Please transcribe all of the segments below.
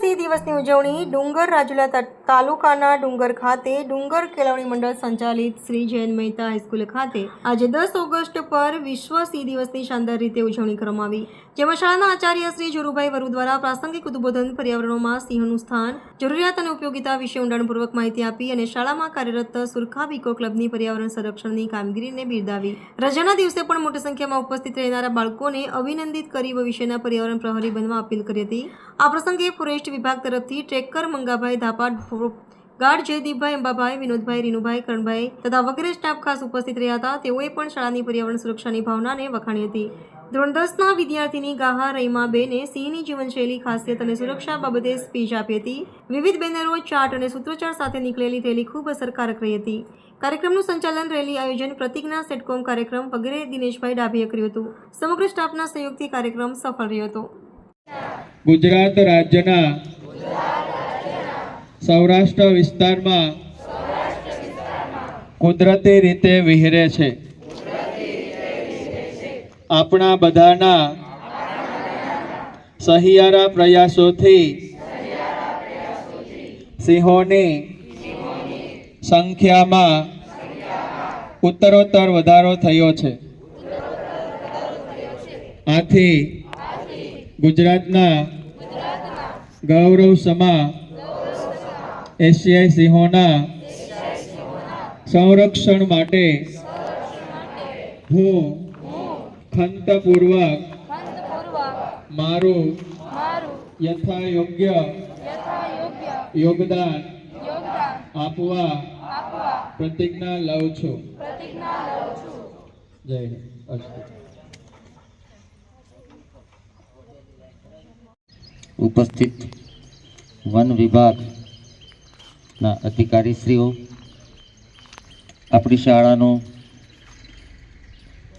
સિંહ દિવસની ઉજવણી ડુંગર રાજુલા તાલુકાના ડુંગર ખાતે ડુંગર કેળવણી મંડળ સંચાલિત શ્રી જૈન મહેતા હાઈસ્કૂલ ખાતે આજે દસ ઓગસ્ટ પર વિશ્વ સિંહ દિવસની શાનદાર રીતે ઉજવણી કરવામાં આવી. જેમાં શાળાના આચાર્ય શ્રી જોરુભાઈ વરુ દ્વારા પ્રાસંગિક ઉદબોધન પર્યાવરણમાં સિંહનું સ્થાન, જરૂરિયાત અને ઉપયોગિતા વિશે ઊંડાણપૂર્વક માહિતી આપી અને શાળામાં કાર્યરત સુરખા વિકો ક્લબની પર્યાવરણ સંરક્ષણની કામગીરીને બિરદાવી. રજાના દિવસે પણ મોટી સંખ્યામાં ઉપસ્થિત રહેનારા બાળકોને અભિનંદિત કરી ભવિષ્યના પર્યાવરણ પ્રહરી બનવા અપીલ કરી હતી. આ પ્રસંગે ફોરેસ્ટ વિભાગ તરફથી ટ્રેકર મંગાભાઈ ધાપા ગાઢ જયદીપભાઈ અંબાભાઈ, વિનોદભાઈ રીનુભાઈ, કરણભાઈ તથા વગેરે સ્ટાફ ખાસ ઉપસ્થિત રહ્યા હતા. તેઓએ પણ શાળાની પર્યાવરણ સુરક્ષાની ભાવનાને વખાણી હતી. ધોરણ દસના વિદ્યાર્થીની ગાહા રહીમાબેને સિંહની જીવનશૈલી, ખાસિયત અને સુરક્ષા બાબતે સ્પીચ આપી હતી. વિવિધ બેનરો, ચાર્ટ અને સૂત્રોચ્ચાર સાથે નીકળેલી રેલી ખૂબ અસરકારક રહી હતી. કાર્યક્રમનું સંચાલન, રેલી આયોજન, પ્રતિજ્ઞા સેટકોમ કાર્યક્રમ વગેરે દિનેશભાઈ ડાભીએ કર્યું હતું. સમગ્ર સ્ટાફના સહયોગથી કાર્યક્રમ સફળ રહ્યો હતો. ગુજરાત રાજ્યના સૌરાષ્ટ્ર વિસ્તારમાં કુદરતી રીતે વિહરે છે. આપણા બધાના સહિયારા પ્રયાસોથી સિંહોની સંખ્યામાં ઉત્તરોત્તર વધારો થયો છે. આથી ગુજરાતના ગૌરવ સમા, એશિયાઈ સિંહોના સંરક્ષણ માટે હું ખંતપૂર્વક મારું યથાયોગ્ય યોગદાન આપવા પ્રતિજ્ઞા લઉં છું જય અસ્તુ. ઉપસ્થિત વન વિભાગના અધિકારીશ્રીઓ, આપણી શાળાનો,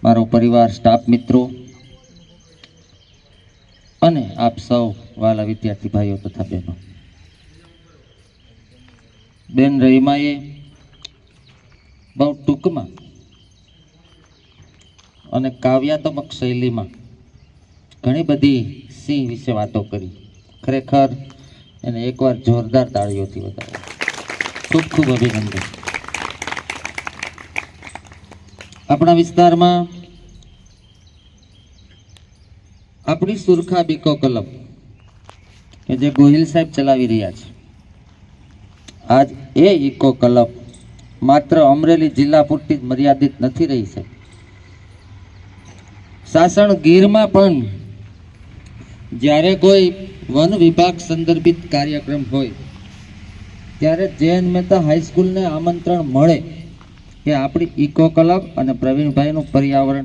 મારો પરિવાર સ્ટાફ મિત્રો અને આપ સૌ વાલા વિદ્યાર્થી ભાઈઓ તથા બહેનો. બેન રહીમાએ બહુ ટૂંકમાં અને કાવ્યાત્મક શૈલીમાં ઘણી બધી સિંહ વિશે વાતો કરી. ખરેખર એને એકવાર જોરદાર તાળીઓથી વધાવો ખૂબ ખૂબ અભિનંદન. આપણા વિસ્તારમાં આપણી સુરખા બીકો કલમ કે જે ગોહિલ સાહેબ ચલાવી રહ્યા છે. આજ એ ઇકો ક્લબ માત્ર અમરેલી જિલ્લા પૂરતી જ મર્યાદિત નથી રહી છે સાસણ ગીરમાં પણ જ્યારે કોઈ વન વિભાગ સંદર્ભિત કાર્યક્રમ હોય, ત્યારે જૈન મહેતા હાઈસ્કૂલને આમંત્રણ મળે કે આપણી ઇકો ક્લબ અને પ્રવીણભાઈનું પર્યાવરણ